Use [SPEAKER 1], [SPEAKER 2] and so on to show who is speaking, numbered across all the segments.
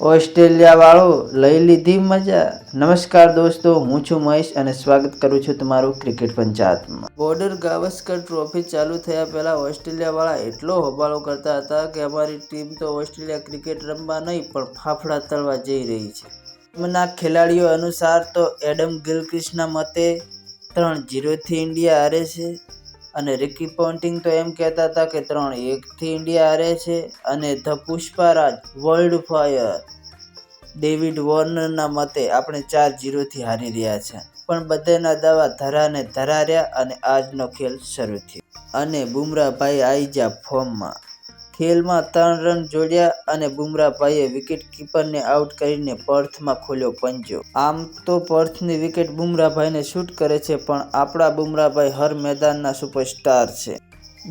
[SPEAKER 1] ઓસ્ટ્રેલિયાવાળો લઈ લીધી મજા. નમસ્કાર દોસ્તો, હું છું મહેશ અને સ્વાગત કરું છું તમારું ક્રિકેટ પંચાયતમાં. બોર્ડર ગાવસ્કર ટ્રોફી ચાલુ થયા પહેલાં ઓસ્ટ્રેલિયાવાળા એટલો હોબાળો કરતા હતા કે અમારી ટીમ તો ઓસ્ટ્રેલિયા ક્રિકેટ રમવા નહીં, પણ ફાફડા તળવા જઈ રહી છે. ટીમના ખેલાડીઓ અનુસાર તો એડમ ગિલક્રિસ્ટના મતે ત્રણ જીરોથી ઇન્ડિયા હારે છે. અને રિકી પોન્ટિંગ તો એમ કહેતા હતા કે ત્રણ એકથી ઇન્ડિયા હારે છે અને the Pushparaj world fire David વોર્નરના મતે આપણે ચાર જીરોથી હારી રહ્યા છે. પણ બધાના દાવા ધરાને ધરા રહ્યા અને આજનો ખેલ શરૂ થયો. અને બુમરાહભાઈ આવી જા ફોર્મમાં. ખેલમાં ત્રણ રન જોડ્યા અને બુમરાભાઈએ વિકેટ કીપરને આઉટ કરીને પર્થમાં ખોલ્યો પંજો. આમ તો પર્થની વિકેટ બુમરાહભાઈને શૂટ કરે છે, પણ આપણા બુમરાહભાઈ હર મેદાનના સુપરસ્ટાર છે.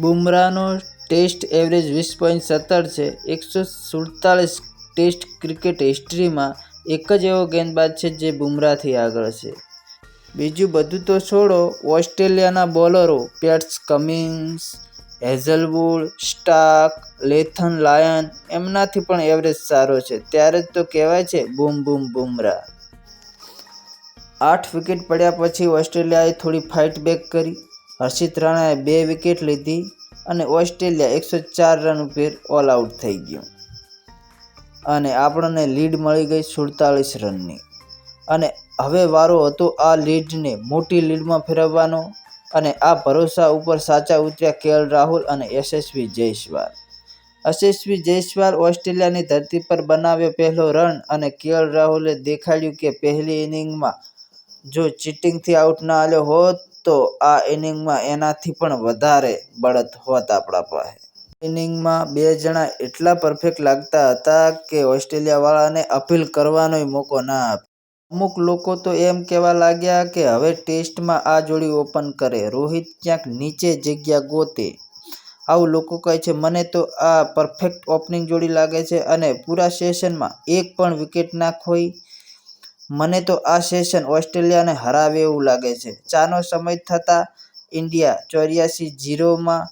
[SPEAKER 1] બુમરાહનો ટેસ્ટ એવરેજ વીસ પોઈન્ટ સત્તર છે. એકસો સુડતાલીસ ટેસ્ટ ક્રિકેટ હિસ્ટ્રીમાં એક જ એવો ગેંદબાજ છે જે બુમરાહથી આગળ છે. બીજું બધું તો છોડો, ઓસ્ટ્રેલિયાના બોલરો Pats Cummins Hazlewood Starc Nathan Lyon એમનાથી પણ એવરેજ સારો છે. ત્યારે જ તો કહેવાય છે, બૂમ બૂમ, બુમરાહ. આઠ વિકેટ પડ્યા પછી ઓસ્ટ્રેલિયાએ થોડી ફાઇટ બેક કરી. હર્ષિત રાણાએ બે વિકેટ લીધી અને ઓસ્ટ્રેલિયા એકસો ચાર રન ઉપર ઓલ આઉટ થઈ ગયું. અને આપણને લીડ મળી ગઈ સુડતાલીસ રનની. અને હવે વારો હતો આ લીડને મોટી લીડમાં ફેરવવાનો. અને આ ભરોસા ઉપર સાચા ઉતર્યા કેએલ રાહુલ અને યશસ્વી જયસ્વાલ. યશસ્વી જયસ્વાલ ઓસ્ટ્રેલિયાની ધરતી પર બનાવ્યો પહેલો રન અને કેએલ રાહુલે દેખાડ્યું કે પહેલી ઇનિંગમાં જો ચીટિંગથી આઉટ ના આવ્યો હોત તો આ ઇનિંગમાં એનાથી પણ વધારે બળત હોત આપણા પાસે. ઇનિંગમાં બે જણા એટલા પરફેક્ટ લાગતા હતા કે ઓસ્ટ્રેલિયાવાળાને અપીલ કરવાનોય મોકો ના આપ્યો. અમુક લોકો તો એમ કહેવા લાગ્યા કે હવે ટેસ્ટમાં આ જોડી ઓપન કરે. રોહિત ક્યાંક નીચે જગ્યા ગોતે. આવું લોકો કહે છે, મને તો આ પરફેક્ટ ઓપનિંગ જોડી લાગે છે અને પૂરા સેશનમાં એક પણ વિકેટ ના ખોઈ. મને તો આ સેશન ઓસ્ટ્રેલિયાને હરાવે એવું લાગે છે. ચાનો સમય થતાં ઇન્ડિયા ચોર્યાસી ઝીરોમાં,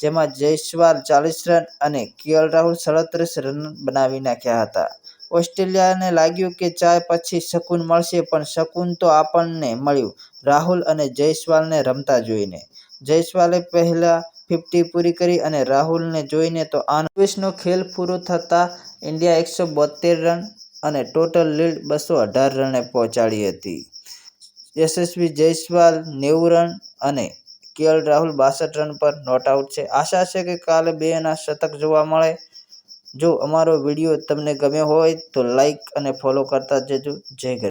[SPEAKER 1] જેમાં જયસ્વાલ ચાલીસ રન અને કેએલ રાહુલ સડત્રીસ રન બનાવી નાખ્યા હતા. ઓસ્ટ્રેલિયાને લાગ્યું કે ચાય પછી શકુન મળશે, પણ શકુન તો આપણને મળ્યું. રાહુલ અને જયસ્વાલને રમતા જોઈને. જયસ્વાલે પહેલા ફિફ્ટી પૂરી કરી અને રાહુલને જોઈને તો આનંદ ખેલ પૂરો થતાં ઇન્ડિયા એકસો બોતેર રન અને ટોટલ લીડ બસો અઢાર રને પહોંચાડી હતી. યશસ્વી જયસ્વાલ નેવું રન અને કેએલ રાહુલ બાસઠ રન પર નોટ આઉટ છે. આશા છે કે કાલે બેના શતક જોવા મળે. જો અમારો વીડિયો તમને ગમ્યો હોય તો લાઈક અને ફોલો કરતા જજો. જય ગરવી